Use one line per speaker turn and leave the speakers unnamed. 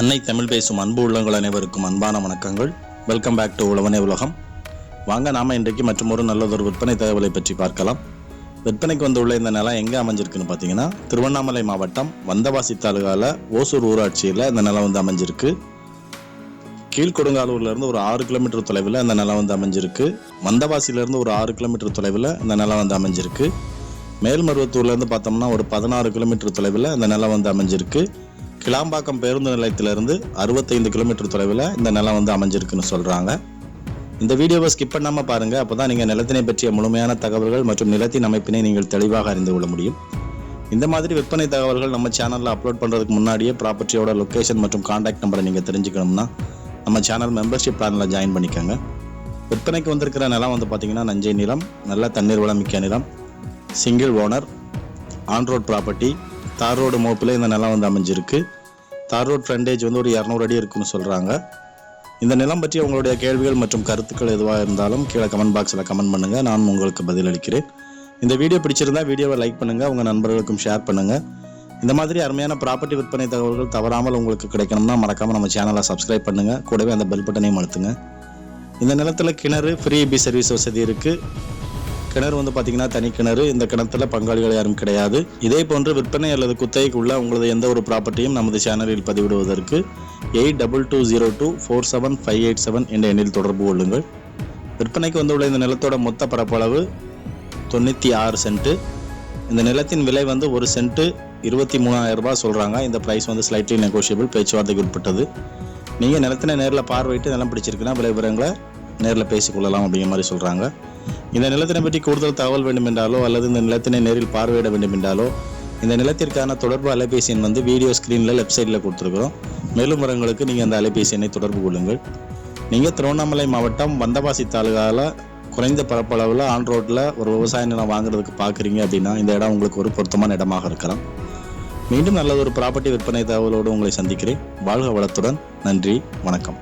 அன்னை தமிழ் பேசும் அன்பு உள்ளங்கள் அனைவருக்கும் அன்பான வணக்கங்கள். வெல்கம் பேக் டு உழவனே உலகம். வாங்க நாம இன்றைக்கு மற்றும் ஒரு நல்லதொரு விற்பனை தகவலை பற்றி பார்க்கலாம். விற்பனைக்கு வந்துள்ள இந்த நிலம் எங்கே அமைஞ்சிருக்குன்னு பார்த்தீங்கன்னா திருவண்ணாமலை மாவட்டம் வந்தவாசி தாலுகாவில் ஓசூர் ஊராட்சியில் இந்த நிலம் வந்து அமைஞ்சிருக்கு. கீழ்கொடுங்காலூர்ல இருந்து ஒரு ஆறு கிலோமீட்டர் தொலைவில் இந்த நிலம் வந்து அமைஞ்சிருக்கு. வந்தவாசியிலேருந்து ஒரு ஆறு கிலோமீட்டர் தொலைவில் இந்த நிலம் வந்து அமைஞ்சிருக்கு. மேல்மருவத்தூர்லேருந்து பார்த்தோம்னா ஒரு பதினாறு கிலோமீட்டர் தொலைவில் இந்த நிலம் வந்து அமைஞ்சிருக்கு. கிளாம்பாக்கம் பேருந்து நிலையத்திலிருந்து அறுபத்தைந்து கிலோமீட்டர் தொலைவில் இந்த நிலம் வந்து அமைஞ்சிருக்குன்னு சொல்கிறாங்க இந்த வீடியோவை ஸ்கிப் பண்ணாமல் பாருங்கள் அப்போ தான் நீங்கள் நிலத்தினை பற்றிய முழுமையான தகவல்கள் மற்றும் நிலத்தின் அமைப்பினை நீங்கள் தெளிவாக அறிந்து கொள்ள முடியும். இந்த மாதிரி விற்பனை தகவல்கள் நம்ம சேனலில் அப்லோட் பண்ணுறதுக்கு முன்னாடியே ப்ராப்பர்ட்டியோட லொக்கேஷன் மற்றும் காண்டாக்ட் நம்பரை நீங்கள் தெரிஞ்சுக்கணும்னா நம்ம சேனல் மெம்பர்ஷிப் பிளானில் ஜாயின் பண்ணிக்கோங்க. விற்பனைக்கு வந்திருக்கிற நிலம் வந்து பார்த்தீங்கன்னா நஞ்சை நிலம் நல்ல தண்ணீர் வளம் மிக்க நிலம் single owner on road property tar road மோப்பில் இந்த நிலம் வந்து அமைஞ்சிருக்கு. தார் ரோட் ஃப்ரண்டேஜ் வந்து ஒரு இரநூறு அடி இருக்குன்னு சொல்கிறாங்க இந்த நிலம் பற்றி உங்களுடைய கேள்விகள் மற்றும் கருத்துக்கள் எதுவாக இருந்தாலும் கீழே கமெண்ட் பாக்ஸில் கமெண்ட் பண்ணுங்கள் நான் உங்களுக்கு பதிலளிக்கிறேன் இந்த வீடியோ பிடிச்சிருந்தா வீடியோவை லைக் பண்ணுங்கள் உங்கள் நண்பர்களுக்கும் ஷேர் பண்ணுங்கள் இந்த மாதிரி அருமையான ப்ராப்பர்ட்டி விற்பனை தகவல்கள் தவறாமல் உங்களுக்கு கிடைக்கணும்னா மறக்காமல் நம்ம சேனலை சப்ஸ்கிரைப் பண்ணுங்கள் கூடவே அந்த பெல் பட்டனையும் அழுத்துங்க. இந்த நிலத்தில் கிணறு ஃப்ரீ பி சர்வீஸ் வசதி இருக்குது கிணறு வந்து பார்த்தீங்கன்னா தனி கிணறு. இந்த கிணத்துல பங்காளிகள் யாரும் கிடையாது. இதே போன்று விற்பனை அல்லது குத்தகைக்கு உள்ள உங்களது எந்த ஒரு ப்ராப்பர்ட்டியும் நமது சேனலில் பதிவிடுவதற்கு eight double two zero two four seven five eight seven என்ற எண்ணில் தொடர்பு கொள்ளுங்கள். விற்பனைக்கு வந்துள்ள இந்த நிலத்தோட மொத்த பரப்பளவு தொண்ணூற்றி ஆறு சென்ட்டு. இந்த நிலத்தின் விலை வந்து ஒரு சென்ட்டு இருபத்தி மூணாயிரம் ரூபாய் சொல்கிறாங்க இந்த ப்ரைஸ் வந்து ஸ்லைட்லி நெகோஷியபிள் பேச்சுவார்த்தைக்கு உட்பட்டது. நீங்கள் நிலத்தினை நேரில் பார்வையிட்டு நிலம் பிடிச்சிருக்குன்னா விலை விவரங்களை நேரில் பேசிக்கொள்ளலாம் அப்படிங்கிற மாதிரி சொல்கிறாங்க இந்த நிலத்தினை பற்றி கூடுதல் தகவல் வேண்டுமென்றாலோ அல்லது இந்த நிலத்தினை நேரில் பார்வையிட வேண்டுமென்றாலோ இந்த நிலத்திற்கான தொடர்பு அலைபேசி எண் வந்து வீடியோ ஸ்க்ரீனில் லெஃப்ட் சைடில் கொடுத்துருக்குறோம். மேலும் வரங்களுக்கு நீங்கள் அந்த அலைபேசி எண்ணை தொடர்பு கொள்ளுங்கள். நீங்கள் திருவண்ணாமலை மாவட்டம் வந்தவாசி தாலுகாவில் குறைந்த பரப்பளவில் ஆன் ரோட்டில் ஒரு விவசாய நிலம் வாங்குறதுக்கு பார்க்குறீங்க அப்படின்னா இந்த இடம் உங்களுக்கு ஒரு பொருத்தமான இடமாக இருக்கலாம். மீண்டும் நல்ல ஒரு ப்ராப்பர்ட்டி விற்பனை தகவலோடு உங்களை சந்திக்கிறேன். வாழ்க வளத்துடன். நன்றி. வணக்கம்.